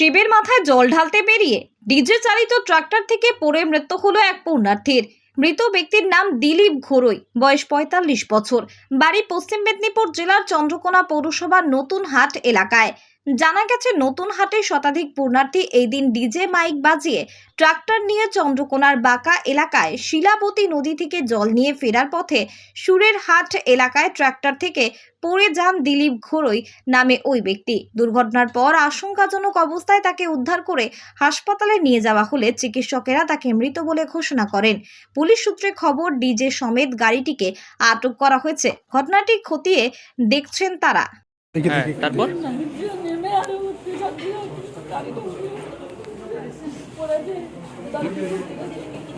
শিবের মাথায় জল ঢালতে পেরিয়ে ডিজে চালিত ট্রাক্টর থেকে পড়ে মৃত্যু হলো এক পুণ্যার্থীর। মৃত ব্যক্তির নাম দিলীপ ঘোরই, বয়স পঁয়তাল্লিশ বছর। বাড়ি পশ্চিম মেদিনীপুর জেলার চন্দ্রকোনা পৌরসভার নতুন হাট এলাকায়। জানা গেছে, নতুন হাটে শতাধিক পুণ্যার্থী এই দিন ডিজে মাইক বাজিয়ে ট্রাক্টর নিয়ে চন্দ্রকোনার বাঁকা এলাকায় শিলাবতী নদী থেকে জল নিয়ে ফেরার পথে সুরের হাট এলাকায় ট্রাক্টর থেকে পড়ে যান দিলীপ ঘোরই নামে ওই ব্যক্তি। দুর্ঘটনার পর আশঙ্কাজনক অবস্থায় তাকে উদ্ধার করে হাসপাতালে নিয়ে যাওয়া হলে চিকিৎসকেরা তাকে মৃত বলে ঘোষণা করেন। পুলিশ সূত্রে খবর, ডিজে সমেত গাড়িটিকে আটক করা হয়েছে। ঘটনাটি খতিয়ে দেখছেন তারা। হ্যাঁ তারপর নেমে আরও উঠতে যাচ্ছি গাড়িটা পড়েছে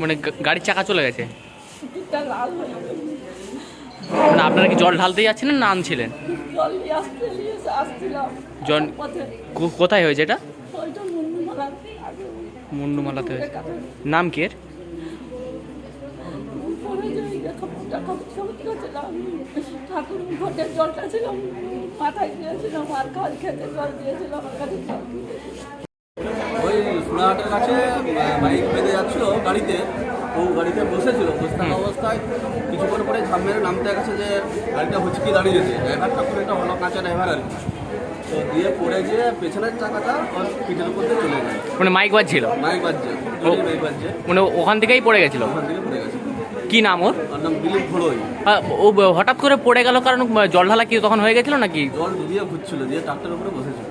মানে গাড়ির চাকা চলে গেছে? মানে আপনারা কি জল ঢালতে যাচ্ছেন না আনছিলেন? জল কোথায় হয়েছে এটা? মুন্ডুমালাতে হয়েছে। নাম কি এর পড়েছে ওই ছিলাম ঠাকুর ঘটের জলটা ছিল মাথায় দিয়েছিলাম আর কাল খেতে জল দিয়েছিল আমার কাছে জল ওই সোনাহাটের কাছে বাইক বেঁধে যাচ্ছিল গাড়িতে ও গাড়িতে বসেছিল বসে থাকা অবস্থায় কিছুক্ষণ পরে ঝাম মেরে নামতে গেছে যে গাড়িটা হুচকি দাঁড়িয়েছে একটা কাঁচা ড্রাইভার আর কি। তো দিয়ে পড়ে যে পেছনের চাকাটা ওর পিঠের উপর দিয়ে চলে যায়। মানে মাইক বাজছিল? মাইক বাজছে মাইক বাজছে। মানে ওখান থেকেই পড়ে গেছিল? ওখান থেকে পড়ে গেছে। কি নাম ওর? ওর নাম দিলীপ ঘোড়ই। ও হঠাৎ করে পড়ে গেল কারণ জল ঢালা কি তখন হয়ে গেছিল নাকি? জল ডুবিয়ে ঘুরছিল দিয়ে ট্রাক্টরের উপরে বসেছিল।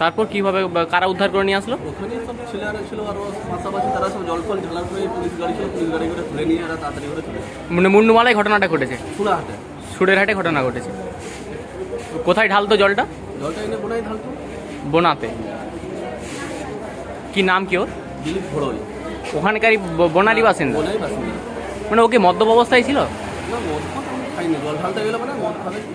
তারপর কীভাবে কারা উদ্ধার করে নিয়ে আসলো? ওখানে সব ছেলেরা ছিল আর পাশাপাশি তারা সব জল ফল ঢালার পরে পুলিশ গাড়ি ছিল পুলিশ গাড়ি করে তুলে নিয়ে এরা তাড়াতাড়ি করে চলে মানে মুন্ডুমালায় ঘটনাটা ঘটেছে? সুরের হাটে ঘটনা ঘটেছে। কোথায় ঢালতো জলটা? জলটা এনে বোনাই ঢালতো। বোনাতে। কি নাম কি ওর? দিলীপ ঘোড়ই। ওখানকারই ব- বনারি বাসিন্দা। বোনাই বাসিন্দা। মানে ওকে মদ্যপ অবস্থায় ছিল? না মদ খাইনি। জল ঢালতে গেলে মানে মদ খাবে। কি?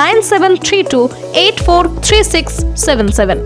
nine seven three two eight four three six seven seven.